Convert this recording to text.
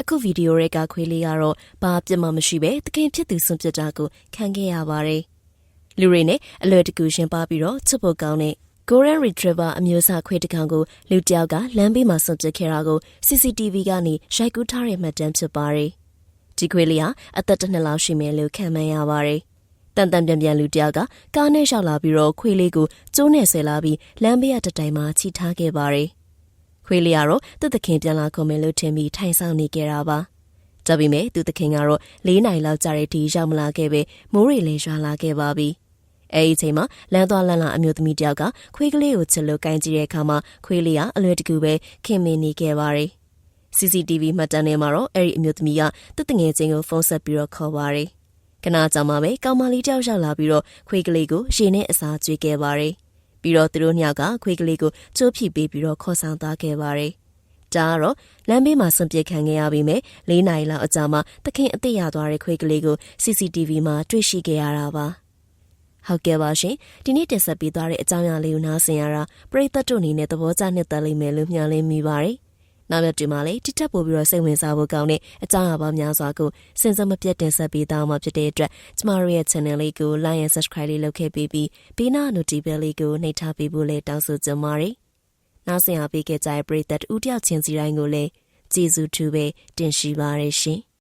အခုဗီဒီယိုရဲကခွေးလေးကတော့ဘာပြစ်မှမရှိပဲတခင်ဖြစ်သူစွန့်ပစ်တာကိုခံခဲ့ရပါတယ်လူတွေနဲ့အလွယ်တကူရှင်ပါပြီးတော့ချစ်ဖို့ကောင်းတဲ့ Golden Retriever အမျိုးအစားခွေးတစ်ကောင်ကိုလူတစ်ယောက်ကလမ်းဘေးမှာစွန့်ပစ်ခဲ့တာကို CCTV ကနေရိုက်ကူးထားတဲ့မှတ်တမ်းဖြစ်ပါတယ်ဒီခွေးလေးဟာအသက်တစ်နှစ်လောက်ရှိမယ်လို့ခန့်မှန်းရပါတယ်တန်တန်ပြန်ပြန်လူတစ်ယောက်ကကားနဲ့လျှောက်လာပြီးတော့ခွေးလေးကိုကျိုးနဲ့ဆွဲလာပြီးလမ်းဘေးရတစ်တိုင်မှာချီထားခဲ့ပါတယ် ခွေးလေးကတော့သူ့သခင်ပြန်လာခုံမယ်လို့ထင်ပြီးထိုင်ဆောင်နေကြတာပါဒါပေမဲ့သူ့သခင်ကတော့၄နိုင်လောက်ကြာတဲ့ဒီရောက်မလာခဲ့ပဲမိုးရေလည်းရွာလာခဲ့ပါပြီအဲဒီအချိန်မှာလမ်းသွားလမ်းလာအမျိုးသမီးတယောက်ကခွေးကလေးကိုချစ်လို့ကင်ကြည့်တဲ့အခါမှာခွေးလေးကအလွယ်တကူပဲခင်မင်နေခဲ့ပါတယ် CCTV မှတ်တမ်းထဲမှာတော့အဲ့ဒီအမျိုးသမီးကသူ့တငယ်ချင်းကိုဖုန်းဆက်ပြီးတော့ခေါ်ပါတယ်။ခဏကြာမှပဲကောင်မလေးတယောက်ရောက်လာပြီးတော့ခွေးကလေးကိုရေနဲ့အစာကျွေးခဲ့ပါတယ်။ ပြီးတော့သူတို့နှစ်ယောက်ကခွေးကလေးကိုကျိုးဖြီပေးပြီးတော့ခေါ်ဆောင်သွားခဲ့ပါတယ်။ဒါကတော့လမ်းဘေးမှာဆွန့်ပစ်ခံခဲ့ရပြီးမြဲ၄နိုင်လောက်အကြာမှာသခင်အသက်ရသွားတဲ့ခွေးကလေးကို CCTV မှာတွေ့ရှိခဲ့ရတာပါ။ဟုတ်ကဲ့ပါရှင်ဒီနေ့တင်ဆက်ပေးသွားတဲ့အကြောင်းအရာလေးကိုနားဆင်ရတာပရိသတ်တို့အနေနဲ့သဘောကျနှစ်သက်လိမ့်မယ်လို့မျှော်လင့်မိပါတယ်။ နောက်ရက်ဒီမှာလေတိတက်ပို့ပြီးတော့စိတ်ဝင်စားဖို့ကောင်းတဲ့အကြောင်းအရာပေါင်းများစွာကိုစင်စမပြတ်တင်ဆက်ပေးသွားမှာဖြစ်တဲ့အတွက်ကျမတို့ရဲ့ channel လေးကို like and subscribe လေးလုပ်ခဲ့ပေးပြီးဘေးနား notification လေးကိုနှိပ်ထားပေးဖို့လည်းတောင်းဆိုကြပါတယ်။နောက်ဆင်အားပေးခဲ့ကြတဲ့ပရိသတ်ဦးတယောက်ချင်းစီတိုင်းကိုလည်းကျေးဇူးတူပဲတင်ရှိပါရရှင်။